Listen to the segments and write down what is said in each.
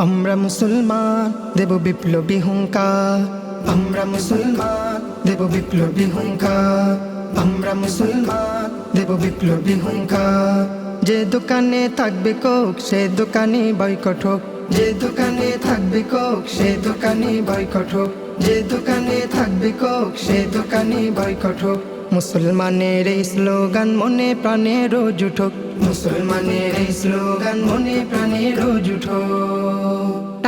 আমরা মুসলমান, দেব বিপ্লবী হুঙ্কার। আমরা মুসলমান, দেব বিপ্লবী হুঙ্কার। আমরা মুসলমান, দেব বিপ্লবী হুঙ্কার। যে দোকানে থাকবে কোক, সে দোকানে বয়কট হোক। যে দোকানে থাকবে কোক, সে দোকানে বয়কট হোক। যে দোকানে থাকবে কোক, সে দোকানে বয়কট হোক। মুসলমানের এই স্লোগান মনে প্রাণে রোজ উঠুক। মুসলমানের এই স্লোগান মনে প্রাণে রোজ উঠুক।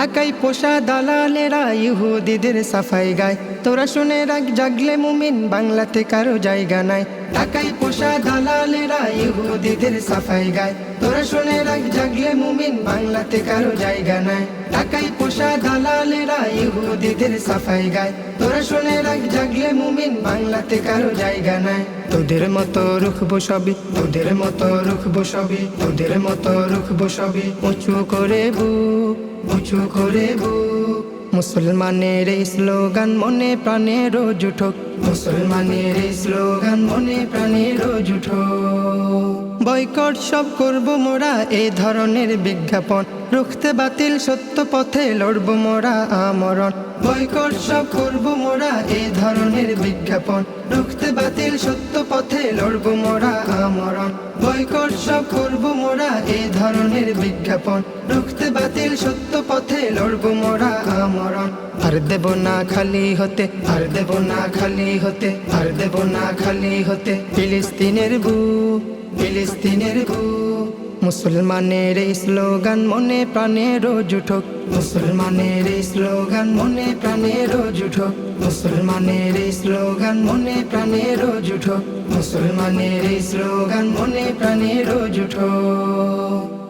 টাকাই পোষা দালালেরা ইহুদিদের সাফাই গায়। তোরা শুনে রাখ, জাগলে মুমিন, বাংলাতে কারও জায়গা নাই। ঢাকাই পোষা দালালেরা ইহুদিদের সাফাই গায়। তোরা শুনে রাখ, জাগলে মুমিন, বাংলাতে কারও জায়গা নাই। টাকাই পোষা দালালেরা ইহুদিদের সাফাই গায়। তোরা শুনে রাখ, জাগলে মুমিন, বাংলাতে কারও জায়গা নাই। তোদের মতো রুখবো সবই, তোদের মতো রুখবো সবই, তোদের মতো রুখবো সবই। উঁচু করে বুক, উঁচু করে বুক। মুসলমানের এই স্লোগান মনে প্রাণে রোজ উঠুক। মুসলমানের এই স্লোগান মনে প্রাণে রোজ উঠুক। বয়কট সব করব মোরা এই ধরনের বিজ্ঞাপন। রুখতে বাতিল সত্য পথে লড়ব মোরা আমরণ। বয়কট সব করব মোরা এই ধরনের বিজ্ঞাপন। রুখতে বাতিল সত্য পথে লড়ব মোরা আমরণ। বয়কট সব করব মোরা এই ধরনের বিজ্ঞাপন। রুখতে বাতিল সত্য পথে লড়ব মোরা আমরণ। আর দেব না খালি হতে, আর দেব না খালি হতে, আর দেব না খালি হতে। ফিলিস্তিনের বুক ফিলিস্তিনের বুক মুসলমানের এই স্লোগান মনে প্রাণে রোজ উঠুক। মুসলমানের এই স্লোগান মনে প্রাণে রোজ উঠুক। মুসলমানের এই স্লোগান মনে প্রাণে রোজ উঠুক। মুসলমানের এই স্লোগান মনে প্রাণে রোজ উঠুক।